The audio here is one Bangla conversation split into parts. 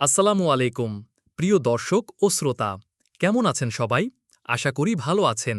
আসসালামু আলাইকুম, প্রিয় দর্শক ও শ্রোতা, কেমন আছেন সবাই? আশা করি ভালো আছেন।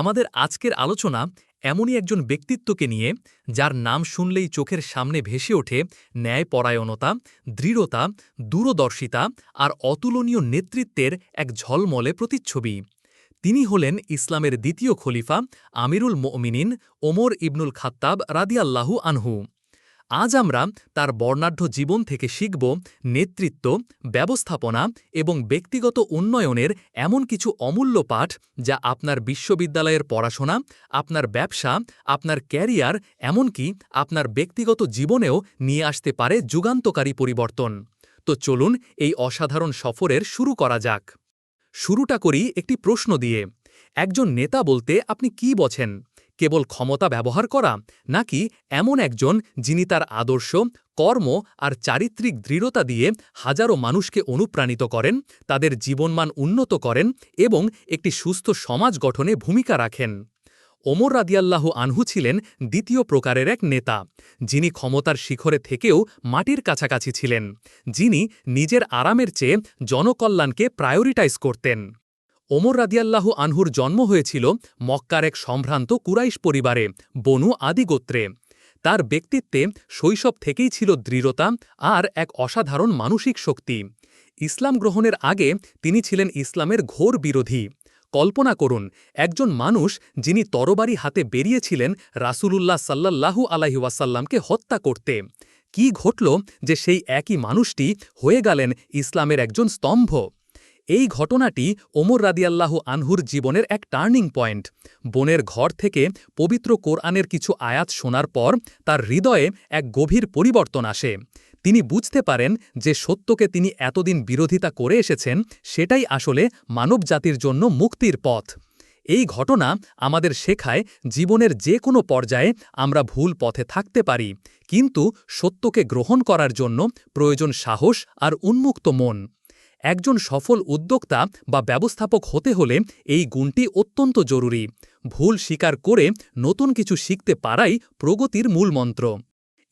আমাদের আজকের আলোচনা এমনই একজন ব্যক্তিত্বকে নিয়ে, যার নাম শুনলেই চোখের সামনে ভেসে ওঠে ন্যায়পরায়ণতা, দৃঢ়তা, দূরদর্শিতা আর অতুলনীয় নেতৃত্বের এক ঝলমলে প্রতিচ্ছবি। তিনি হলেন ইসলামের দ্বিতীয় খলিফা আমিরুল মমিনিন ওমর ইবনুল খাত্তাব রাদিয়াল্লাহু আনহু। আজ আমরা তার বর্ণাঢ্য জীবন থেকে শিখব নেতৃত্ব, ব্যবস্থাপনা এবং ব্যক্তিগত উন্নয়নের এমন কিছু অমূল্য পাঠ যা আপনার বিশ্ববিদ্যালয়ের পড়াশোনা, আপনার ব্যবসা, আপনার ক্যারিয়ার এমনকি আপনার ব্যক্তিগত জীবনেও নিয়ে আসতে পারে যুগান্তকারী পরিবর্তন। তো চলুন এই অসাধারণ সফরের শুরু করা যাক। শুরুটা করি একটি প্রশ্ন দিয়ে। একজন নেতা বলতে আপনি কি বোঝেন? কেবল ক্ষমতা ব্যবহার করা নাকি এমন একজন যিনি তার আদর্শ, কর্ম আর চারিত্রিক দৃঢ়তা দিয়ে হাজারো মানুষকে অনুপ্রাণিত করেন, তাদের জীবনমান উন্নত করেন এবং একটি সুস্থ সমাজ গঠনে ভূমিকা রাখেন। ওমর রাদিয়াল্লাহ আনহু ছিলেন দ্বিতীয় প্রকারের এক নেতা, যিনি ক্ষমতার শিখরে থেকেও মাটির কাছাকাছি ছিলেন, যিনি নিজের আরামের চেয়ে জনকল্যাণকে প্রায়োরিটাইজ করতেন। ওমর রাদিয়াল্লাহু আনহুর জন্ম হয়েছিল মক্কার এক সম্ভ্রান্ত কুরাইশ পরিবারে, বনু আদিগোত্রে তার ব্যক্তিত্বে শৈশব থেকেই ছিল দৃঢ়তা আর এক অসাধারণ মানসিক শক্তি। ইসলাম গ্রহণের আগে তিনি ছিলেন ইসলামের ঘোর বিরোধী। কল্পনা করুন, একজন মানুষ যিনি তরবারি হাতে বেরিয়েছিলেন রাসূলুল্লাহ সাল্লাল্লাহু আলাইহাসাল্লামকে হত্যা করতে। কি ঘটল যে সেই একই মানুষটি হয়ে গেলেন ইসলামের একজন স্তম্ভ? এই ঘটনাটি ওমর রাদিয়াল্লাহু আনহুর জীবনের এক টার্নিং পয়েন্ট। বোনের ঘর থেকে পবিত্র কোরআনের কিছু আয়াত শোনার পর তার হৃদয়ে এক গভীর পরিবর্তন আসে। তিনি বুঝতে পারেন যে সত্যকে তিনি এতদিন বিরোধিতা করে এসেছেন, সেটাই আসলে মানবজাতির জন্য মুক্তির পথ। এই ঘটনা আমাদের শেখায় জীবনের যে কোনো পর্যায়ে আমরা ভুল পথে থাকতে পারি, কিন্তু সত্যকে গ্রহণ করার জন্য প্রয়োজন সাহস আর উন্মুক্ত মন। একজন সফল উদ্যোক্তা বা ব্যবস্থাপক হতে হলে এই গুণটি অত্যন্ত জরুরি। ভুল স্বীকার করে নতুন কিছু শিখতে পারাই প্রগতির মূল মন্ত্র।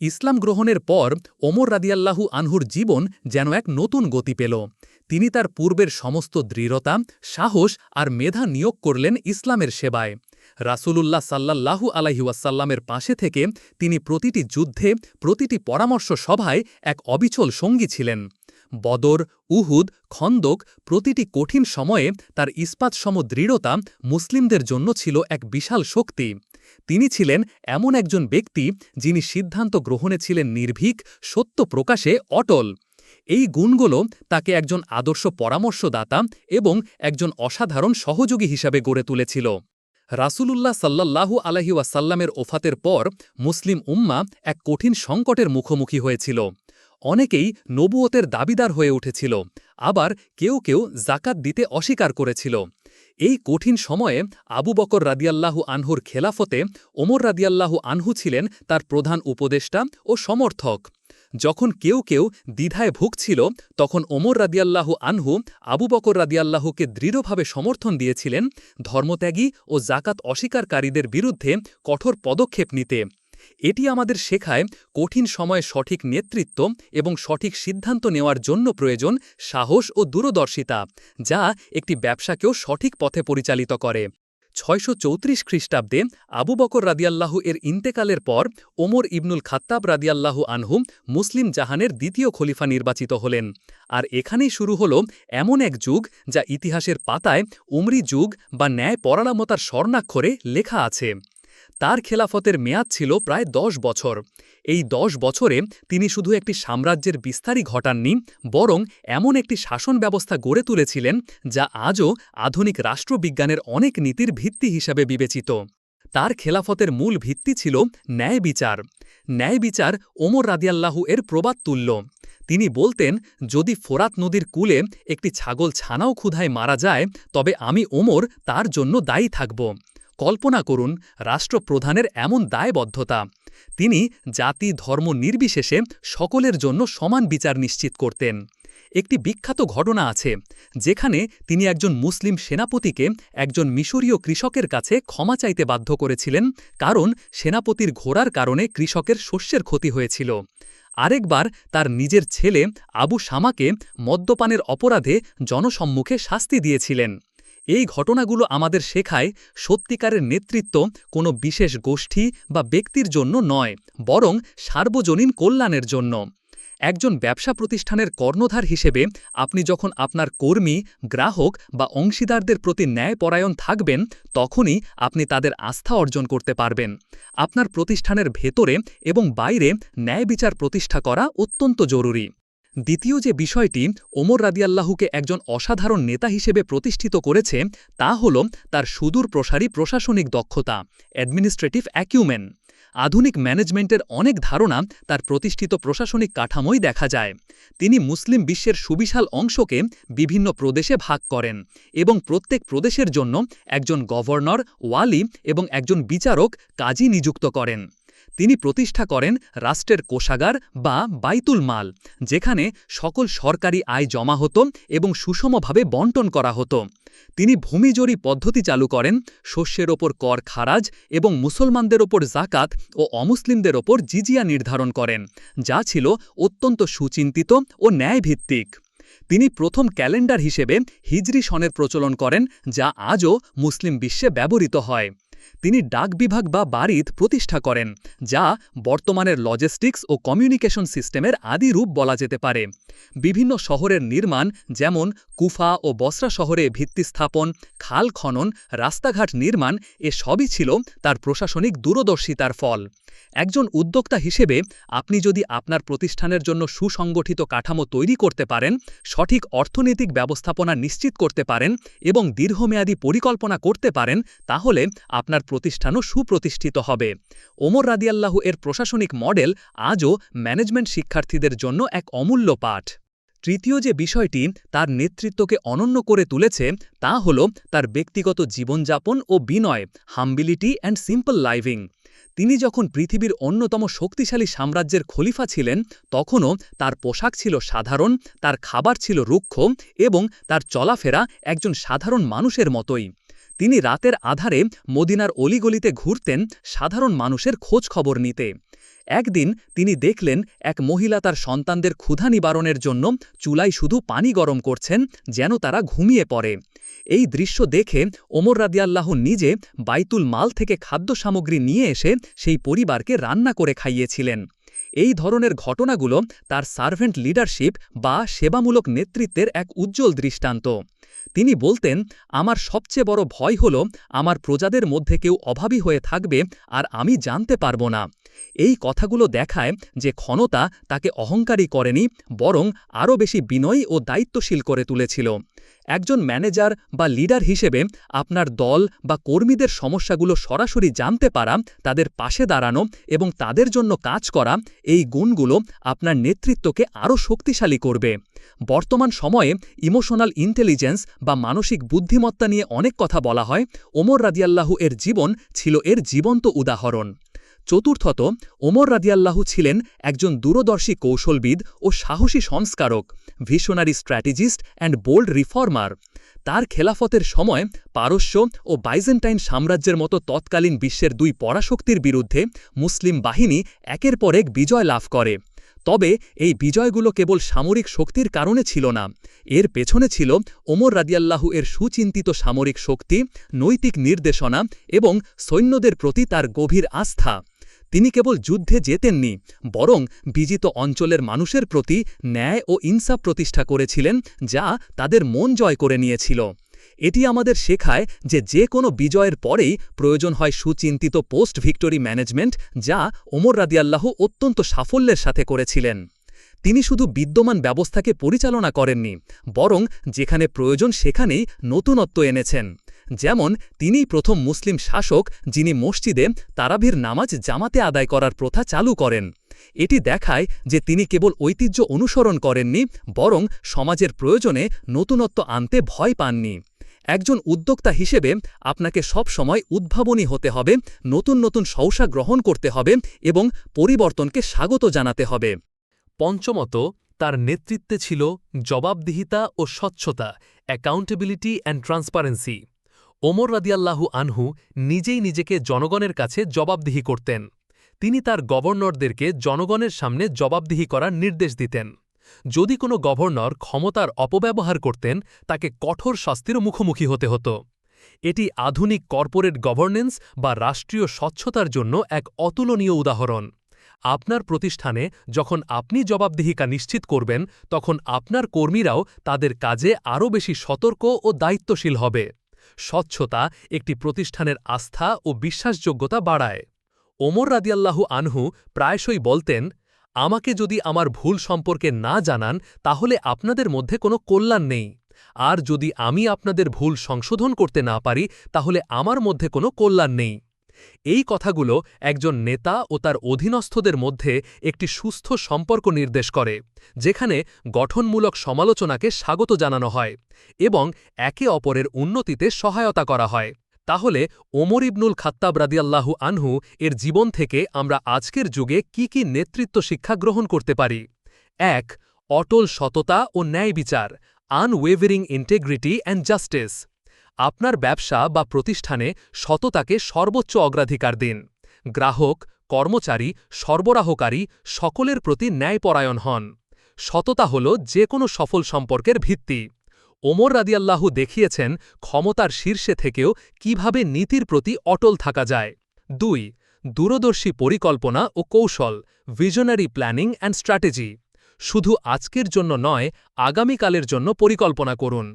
ইসলাম গ্রহণের পর ওমর রাদিয়াল্লাহু আনহুর জীবন যেন এক নতুন গতি পেল। তিনি তার পূর্বের সমস্ত দৃঢ়তা, সাহস আর মেধা নিয়োগ করলেন ইসলামের সেবায়। রাসূলুল্লাহ সাল্লাল্লাহু আলাইহুয়াসাল্লামের পাশে থেকে তিনি প্রতিটি যুদ্ধে, প্রতিটি পরামর্শ সভায় এক অবিচল সঙ্গী ছিলেন। বদর, উহুদ, খন্দক প্রতিটি কঠিন সময়ে তার ইস্পাতসম দৃঢ়তা মুসলিমদের জন্য ছিল এক বিশাল শক্তি। তিনি ছিলেন এমন একজন ব্যক্তি যিনি সিদ্ধান্ত গ্রহণে ছিলেন নির্ভীক, সত্য প্রকাশে অটল। এই গুণগুলো তাকে একজন আদর্শ পরামর্শদাতা এবং একজন অসাধারণ সহযোগী হিসাবে গড়ে তুলেছিল। রাসূলুল্লাহ সাল্লাল্লাহু আলহি ওয়াসাল্লামের ওফাতের পর মুসলিম উম্মা এক কঠিন সংকটের মুখোমুখি হয়েছিল। অনেকেই নবুয়তের দাবিদার হয়ে উঠেছিল, আবার কেউ কেউ জাকাত দিতে অস্বীকার করেছিল। এই কঠিন সময়ে আবু বকর রাদিয়াল্লাহু আনহুর খেলাফতে ওমর রাদিয়াল্লাহু আনহু ছিলেন তার প্রধান উপদেষ্টা ও সমর্থক। যখন কেউ কেউ দ্বিধায় ভুগছিল, তখন ওমর রাদিয়াল্লাহু আনহু আবু বকর রাদিয়াল্লাহুকে দৃঢ়ভাবে সমর্থন দিয়েছিলেন ধর্মত্যাগী ও জাকাত অস্বীকারীদের বিরুদ্ধে কঠোর পদক্ষেপ নিতে। এটি আমাদের শেখায় কঠিন সময়ে সঠিক নেতৃত্ব এবং সঠিক সিদ্ধান্ত নেওয়ার জন্য প্রয়োজন সাহস ও দূরদর্শিতা, যা একটি ব্যবসাকেও সঠিক পথে পরিচালিত করে। ছয়শো চৌত্রিশ খ্রিস্টাব্দে আবু বকর রাদিয়াল্লাহু এর ইন্তেকালের পর ওমর ইবনুল খাত্তাব রাদিয়াল্লাহু আনহুম মুসলিম জাহানের দ্বিতীয় খলিফা নির্বাচিত হলেন। আর এখানেই শুরু হল এমন এক যুগ যা ইতিহাসের পাতায় উমরি যুগ বা ন্যায় পরালামতার স্বর্ণাক্ষরে লেখা আছে। তার খেলাফতের মেয়াদ ছিল প্রায় দশ বছর। এই দশ বছরে তিনি শুধু একটি সাম্রাজ্যের বিস্তারই ঘটাননি, বরং এমন একটি শাসন ব্যবস্থা গড়ে তুলেছিলেন, যা আজও আধুনিক রাষ্ট্রবিজ্ঞানের অনেক নীতির ভিত্তি হিসাবে বিবেচিত। তার খেলাফতের মূল ভিত্তি ছিল ন্যায় বিচার। ন্যায় বিচার ওমর রাদিয়াল্লাহু এর প্রবাদ তুল্য। তিনি বলতেন, যদি ফোরাত নদীর কূলে একটি ছাগল ছানাও ক্ষুধায় মারা যায়, তবে আমি ওমর তার জন্য দায়ী থাকব। কল্পনা করুন, রাষ্ট্রপ্রধানের এমন দায়বদ্ধতা। তিনি জাতি ধর্ম নির্বিশেষে সকলের জন্য সমান বিচার নিশ্চিত করতেন। একটি বিখ্যাত ঘটনা আছে, যেখানে তিনি একজন মুসলিম সেনাপতিকে একজন মিশরীয় কৃষকের কাছে ক্ষমা চাইতে বাধ্য করেছিলেন, কারণ সেনাপতির ঘোড়ার কারণে কৃষকের শস্যের ক্ষতি হয়েছিল। আরেকবার তার নিজের ছেলে আবু শামাকে মদ্যপানের অপরাধে জনসম্মুখে শাস্তি দিয়েছিলেন। এই ঘটনাগুলো আমাদের শেখায় সত্যিকারের নেতৃত্ব কোনো বিশেষ গোষ্ঠী বা ব্যক্তির জন্য নয়, বরং সার্বজনীন কল্যাণের জন্য। একজন ব্যবসা প্রতিষ্ঠানের কর্ণধার হিসেবে আপনি যখন আপনার কর্মী, গ্রাহক বা অংশীদারদের প্রতি ন্যায়পরায়ণ থাকবেন, তখনই আপনি তাদের আস্থা অর্জন করতে পারবেন। আপনার প্রতিষ্ঠানের ভেতরে এবং বাইরে ন্যায় বিচার প্রতিষ্ঠা করা অত্যন্ত জরুরি। দ্বিতীয় যে বিষয়টি ওমর রাদিয়াল্লাহুকে একজন অসাধারণ নেতা হিসেবে প্রতিষ্ঠিত করেছে, তা হল তার সুদূর প্রসারী প্রশাসনিক দক্ষতা অ্যাডমিনিস্ট্রেটিভ অ্যাকিউমেন আধুনিক ম্যানেজমেন্টের অনেক ধারণা তার প্রতিষ্ঠিত প্রশাসনিক কাঠামোই দেখা যায়। তিনি মুসলিম বিশ্বের সুবিশাল অংশকে বিভিন্ন প্রদেশে ভাগ করেন এবং প্রত্যেক প্রদেশের জন্য একজন গভর্নর, ওয়ালি এবং একজন বিচারক কাজী নিযুক্ত করেন। তিনি প্রতিষ্ঠা করেন রাষ্ট্রের কোষাগার বা বাইতুল মাল, যেখানে সকল সরকারি আয় জমা হতো এবং সুষমভাবে বন্টন করা হতো। তিনি ভূমিজরি পদ্ধতি চালু করেন, শস্যের ওপর কর খারাজ এবং মুসলমানদের ওপর জাকাত ও অমুসলিমদের ওপর জিজিয়া নির্ধারণ করেন, যা ছিল অত্যন্ত সুচিন্তিত ও ন্যায়ভিত্তিক। তিনি প্রথম ক্যালেন্ডার হিসেবে হিজরি সনের প্রচলন করেন, যা আজও মুসলিম বিশ্বে ব্যবহৃত হয়। তিনি ডাক বিভাগ বা বাড়িত প্রতিষ্ঠা করেন, যা বর্তমানের লজিস্টিক্স ও কমিউনিকেশন সিস্টেমের আদি রূপ বলা যেতে পারে। বিভিন্ন শহরের নির্মাণ যেমন কুফা ও বসরা শহরে ভিত্তি স্থাপন, খাল খনন, রাস্তাঘাট নির্মাণ এ সবই ছিল তার প্রশাসনিক দূরদর্শিতার ফল। একজন উদ্যোক্তা হিসেবে আপনি যদি আপনার প্রতিষ্ঠানের জন্য সুসংগঠিত কাঠামো তৈরি করতে পারেন, সঠিক অর্থনৈতিক ব্যবস্থাপনা নিশ্চিত করতে পারেন এবং দীর্ঘমেয়াদী পরিকল্পনা করতে পারেন, তাহলে আপনার প্রতিষ্ঠানও সুপ্রতিষ্ঠিত হবে। ওমর রাদিয়াল্লাহু এর প্রশাসনিক মডেল আজও ম্যানেজমেন্ট শিক্ষার্থীদের জন্য এক অমূল্য পাঠ। তৃতীয় যে বিষয়টি তার নেতৃত্বকে অনন্য করে তুলেছে, তা হল তার ব্যক্তিগত জীবনযাপন ও বিনয়, হাম্বিলিটি অ্যান্ড সিম্পল লাইভিং। তিনি যখন পৃথিবীর অন্যতম শক্তিশালী সাম্রাজ্যের খলিফা ছিলেন, তখনও তার পোশাক ছিল সাধারণ, তার খাবার ছিল রুক্ষ এবং তার চলাফেরা একজন সাধারণ মানুষের মতোই। তিনি রাতের আধারে মদিনার অলিগলিতে ঘুরতেন সাধারণ মানুষের খোঁজ খবর নিতে। একদিন তিনি দেখলেন এক মহিলা তার সন্তানদের ক্ষুধা নিবারণের জন্য চুলায় শুধু পানি গরম করছেন, যেন তারা ঘুমিয়ে পড়ে। এই দৃশ্য দেখে ওমর রাদিয়াল্লাহ নিজে বাইতুল মাল থেকে খাদ্য সামগ্রী নিয়ে এসে সেই পরিবারকে রান্না করে খাইয়েছিলেন। এই ধরনের ঘটনাগুলো তার সার্ভেন্ট লিডারশিপ বা সেবামূলক নেতৃত্বের এক উজ্জ্বল দৃষ্টান্ত। তিনি বলতেন, আমার সবচেয়ে বড় ভয় হল আমার প্রজাদের মধ্যে কেউ অভাবী হয়ে থাকবে আর আমি জানতে পারব না। এই কথাগুলো দেখায় যে ক্ষণতা তাকে অহংকারী করেনি, বরং আরও বেশি বিনয়ী ও দায়িত্বশীল করে তুলেছিল। একজন ম্যানেজার বা লিডার হিসেবে আপনার দল বা কর্মীদের সমস্যাগুলো সরাসরি জানতে পারা, তাদের পাশে দাঁড়ানো এবং তাদের জন্য কাজ করা, এই গুণগুলো আপনার নেতৃত্বকে আরও শক্তিশালী করবে। বর্তমান সময়ে ইমোশনাল ইন্টেলিজেন্স বা মানসিক বুদ্ধিমত্তা নিয়ে অনেক কথা বলা হয়। ওমর রাদিয়াল্লাহু এর জীবন ছিল এর জীবন্ত উদাহরণ। চতুর্থত ওমর রাদিয়াল্লাহু ছিলেন একজন দূরদর্শী কৌশলবিদ ও সাহসী সংস্কারক visionary strategist and bold reformer তার খেলাফতের সময় পারস্য ও বাইজেন্টাইন সাম্রাজ্যের মতো তৎকালীন বিশ্বের দুই পরাশক্তির বিরুদ্ধে মুসলিম বাহিনী একের পর এক বিজয় লাভ করে। তবে এই বিজয়গুলো কেবল সামরিক শক্তির কারণে ছিল না। এর পেছনে ছিল ওমর রাদিয়াল্লাহু এর সুচিন্তিত সামরিক শক্তি, নৈতিক নির্দেশনা এবং সৈন্যদের প্রতি তার গভীর আস্থা। তিনি কেবল যুদ্ধে যেতেননি বরং বিজিত অঞ্চলের মানুষের প্রতি ন্যায় ও ইনসাফ প্রতিষ্ঠা করেছিলেন, যা তাদের মন জয় করে নিয়েছিল। এটি আমাদের শেখায় যে যে কোনো বিজয়ের পরেই প্রয়োজন হয় সুচিন্তিত পোস্ট ভিক্টোরি ম্যানেজমেন্ট, যা ওমর রাদিয়াল্লাহ অত্যন্ত সাফল্যের সাথে করেছিলেন। তিনি শুধু বিদ্যমান ব্যবস্থাকে পরিচালনা করেননি, বরং যেখানে প্রয়োজন সেখানেই নতুনত্ব এনেছেন। যেমন, তিনিই প্রথম মুসলিম শাসক যিনি মসজিদে তারাভির নামাজ জামাতে আদায় করার প্রথা চালু করেন। এটি দেখায় যে তিনি কেবল ঐতিহ্য অনুসরণ করেননি, বরং সমাজের প্রয়োজনে নতুনত্ব আনতে ভয় পাননি। একজন উদ্যোক্তা হিসেবে আপনাকে সব সময় উদ্ভাবনী হতে হবে, নতুন নতুন সৌসা গ্রহণ করতে হবে এবং পরিবর্তনকে স্বাগত জানাতে হবে। পঞ্চমত, তার নেতৃত্বে ছিল জবাবদিহিতা ও স্বচ্ছতা অ্যাকাউন্টেবিলিটি অ্যান্ড ট্রান্সপারেন্সি ওমর রাদিয়াল্লাহু আনহু নিজেই নিজেকে জনগণের কাছে জবাবদিহি করতেন। তিনি তার গভর্নরদেরকে জনগণের সামনে জবাবদিহি করার নির্দেশ দিতেন। যদি কোনো গভর্নর ক্ষমতার অপব্যবহার করতেন, তাকে কঠোর শাস্তির মুখোমুখি হতে হতো। এটি আধুনিক কর্পোরেট গভর্নেন্স বা রাষ্ট্রীয় স্বচ্ছতার জন্য এক অতুলনীয় উদাহরণ। আপনার প্রতিষ্ঠানে যখন আপনি জবাবদিহিকা নিশ্চিত করবেন, তখন আপনার কর্মীরাও তাদের কাজে আরও বেশি সতর্ক ও দায়িত্বশীল হবে। স্বচ্ছতা, একটি প্রতিষ্ঠানের আস্থা ও বিশ্বাসযোগ্যতা বাড়ায়। ওমর রাদিয়াল্লাহু আনহু প্রায়শই বলতেন, আমাকে যদি আমার ভুল সম্পর্কে না জানান, তাহলে আপনাদের মধ্যে কোনো কল্যাণ নেই। আর যদি আমি আপনাদের ভুল সংশোধন করতে না পারি, তাহলে আমার মধ্যে কোনো কল্যাণ নেই। এই কথাগুলো একজন নেতা ও তার অধীনস্থদের মধ্যে একটি সুস্থ সম্পর্ক নির্দেশ করে, যেখানে গঠনমূলক সমালোচনাকে স্বাগত জানানো হয় এবং একে অপরের উন্নতিতে সহায়তা করা হয়। তাহলে ওমর ইবনুল খাত্তাব রাদিয়াল্লাহু আনহু এর জীবন থেকে আমরা আজকের যুগে কি কি নেতৃত্ব শিক্ষা গ্রহণ করতে পারি? এক, অটল সততা ও ন্যায় বিচার আনওয়েভারিং ইন্টেগ্রিটি অ্যান্ড জাস্টিস আপনার ব্যবসা বা প্রতিষ্ঠানে সততাকে সর্বোচ্চ অগ্রাধিকার দিন। গ্রাহক, কর্মচারী, সরবরাহকারী সকলের প্রতি ন্যায়পরায়ণ হন। সততা হল যে কোনো সফল সম্পর্কের ভিত্তি। ওমর রাদিয়াল্লাহু দেখিয়েছেন ক্ষমতার শীর্ষে থেকেও কীভাবে নীতির প্রতি অটল থাকা যায়। দুই, দূরদর্শী পরিকল্পনা ও কৌশল ভিশনারি প্ল্যানিং অ্যান্ড স্ট্র্যাটেজি শুধু আজকের জন্য নয়, আগামীকালের জন্য পরিকল্পনা করুন।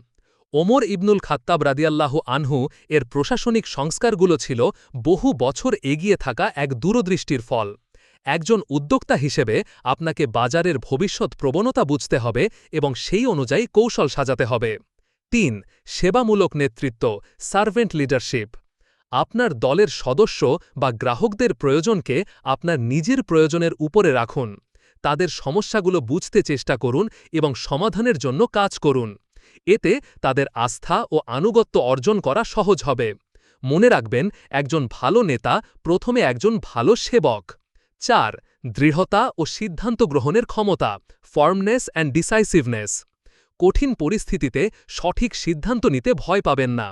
ওমর ইবনুল খাত্তাব রাদিয়াল্লাহু আনহু এর প্রশাসনিক সংস্কারগুলো ছিল বহু বছর এগিয়ে থাকা এক দূরদৃষ্টির ফল। একজন উদ্যোক্তা হিসেবে আপনাকে বাজারের ভবিষ্যৎ প্রবণতা বুঝতে হবে এবং সেই অনুযায়ী কৌশল সাজাতে হবে। তিন, সেবামূলক নেতৃত্ব, সার্ভেন্ট লিডারশিপ। আপনার দলের সদস্য বা গ্রাহকদের প্রয়োজনকে আপনার নিজের প্রয়োজনের উপরে রাখুন। তাদের সমস্যাগুলো বুঝতে চেষ্টা করুন এবং সমাধানের জন্য কাজ করুন। এতে তাদের আস্থা ও আনুগত্য অর্জন করা সহজ হবে। মনে রাখবেন, একজন ভালো নেতা প্রথমে একজন ভালো সেবক। চার, দৃঢ়তা ও সিদ্ধান্ত গ্রহণের ক্ষমতা ফর্মনেস অ্যান্ড ডিসাইসিভনেস কঠিন পরিস্থিতিতে সঠিক সিদ্ধান্ত নিতে ভয় পাবেন না।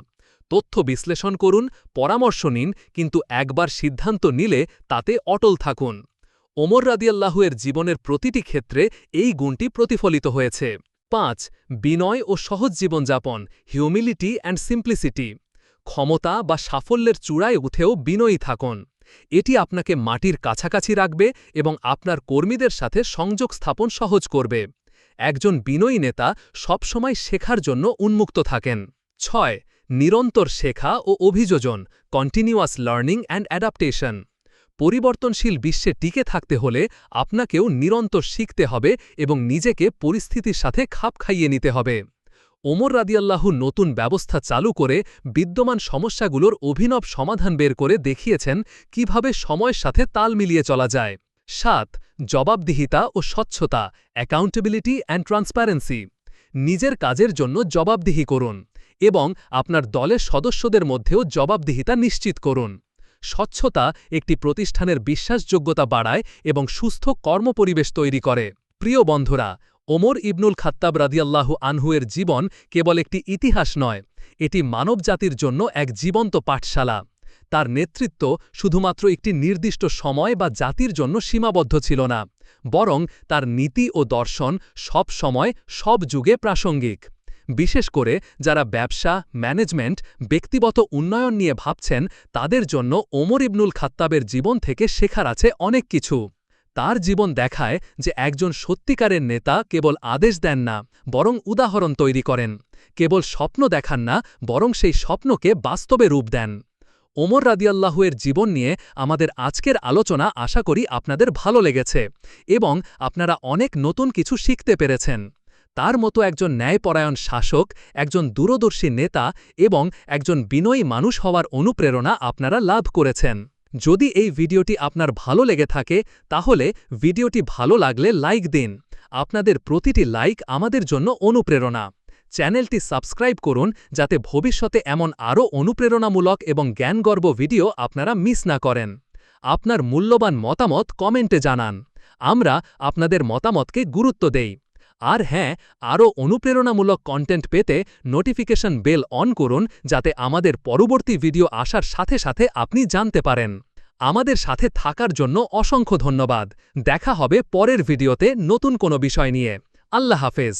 তথ্য বিশ্লেষণ করুন, পরামর্শ নিন, কিন্তু একবার সিদ্ধান্ত নিলে তাতে অটল থাকুন। ওমর রাদিয়াল্লাহুয়ের জীবনের প্রতিটি ক্ষেত্রে এই গুণটি প্রতিফলিত হয়েছে। পাঁচ, বিনয় ও সহজ জীবনযাপন হিউমিলিটি অ্যান্ড সিম্পলিসিটি ক্ষমতা বা সাফল্যের চূড়ায় উঠেও বিনয়ী থাকুন। এটি আপনাকে মাটির কাছাকাছি রাখবে এবং আপনার কর্মীদের সাথে সংযোগ স্থাপন সহজ করবে। একজন বিনয়ী নেতা সবসময় শেখার জন্য উন্মুক্ত থাকেন। ছয়, নিরন্তর শেখা ও অভিযোজন কন্টিনিউয়াস লার্নিং অ্যান্ড অ্যাডাপ্টেশন পরিবর্তনশীল বিশ্বে টিকে থাকতে হলে আপনাকেও নিরন্তর শিখতে হবে এবং নিজেকে পরিস্থিতির সাথে খাপ খাইয়ে নিতে হবে। ওমর রাদিয়াল্লাহু নতুন ব্যবস্থা চালু করে বিদ্যমান সমস্যাগুলোর অভিনব সমাধান বের করে দেখিয়েছেন কীভাবে সময়ের সাথে তাল মিলিয়ে চলা যায়। সাত, জবাবদিহিতা ও স্বচ্ছতা অ্যাকাউন্টেবিলিটি অ্যান্ড ট্রান্সপারেন্সি নিজের কাজের জন্য জবাবদিহি করুন এবং আপনার দলের সদস্যদের মধ্যেও জবাবদিহিতা নিশ্চিত করুন। স্বচ্ছতা একটি প্রতিষ্ঠানের বিশ্বাসযোগ্যতা বাড়ায় এবং সুস্থ কর্মপরিবেশ তৈরি করে। প্রিয় বন্ধুরা, ওমর ইবনুল খাত্তাব রাদিয়াল্লাহু আনহুয়ের জীবন কেবল একটি ইতিহাস নয়, এটি মানবজাতির জন্য এক জীবন্ত পাঠশালা। তার নেতৃত্ব শুধুমাত্র একটি নির্দিষ্ট সময় বা জাতির জন্য সীমাবদ্ধ ছিল না, বরং তার নীতি ও দর্শন সব সময় সব যুগে প্রাসঙ্গিক। বিশেষ করে যারা ব্যবসা, ম্যানেজমেন্ট, ব্যক্তিগত উন্নয়ন নিয়ে ভাবছেন, তাদের জন্য ওমর ইবনুল খাত্তাবের জীবন থেকে শেখার আছে অনেক কিছু। তার জীবন দেখায় যে একজন সত্যিকারের নেতা কেবল আদেশ দেন না, বরং উদাহরণ তৈরি করেন। কেবল স্বপ্ন দেখান না, বরং সেই স্বপ্নকে বাস্তবে রূপ দেন। ওমর রাদিয়াল্লাহুয়ের জীবন নিয়ে আমাদের আজকের আলোচনা আশা করি আপনাদের ভালো লেগেছে এবং আপনারা অনেক নতুন কিছু শিখতে পেরেছেন। তার মতো একজন ন্যায়পরায়ণ শাসক, একজন দূরদর্শী নেতা এবং একজন বিনয়ী মানুষ হওয়ার অনুপ্রেরণা আপনারা লাভ করেছেন। যদি এই ভিডিওটি আপনার ভালো লেগে থাকে, তাহলে ভিডিওটি ভালো লাগলে লাইক দিন। আপনাদের প্রতিটি লাইক আমাদের জন্য অনুপ্রেরণা। চ্যানেলটি সাবস্ক্রাইব করুন, যাতে ভবিষ্যতে এমন আরও অনুপ্রেরণামূলক এবং জ্ঞানগর্ব ভিডিও আপনারা মিস না করেন। আপনার মূল্যবান মতামত কমেন্টে জানান। আমরা আপনাদের মতামতকে গুরুত্ব দেই। আর হ্যাঁ আরও অনুপ্রেরণামূলক কন্টেন্ট পেতে নোটিফিকেশন বেল অন করুন যাতে আমাদের পরবর্তী ভিডিও আসার সাথে সাথে আপনি জানতে পারেন। আমাদের সাথে থাকার জন্য অসংখ্য ধন্যবাদ। দেখা হবে পরের ভিডিওতে নতুন কোনো বিষয় নিয়ে। আল্লাহ হাফেজ।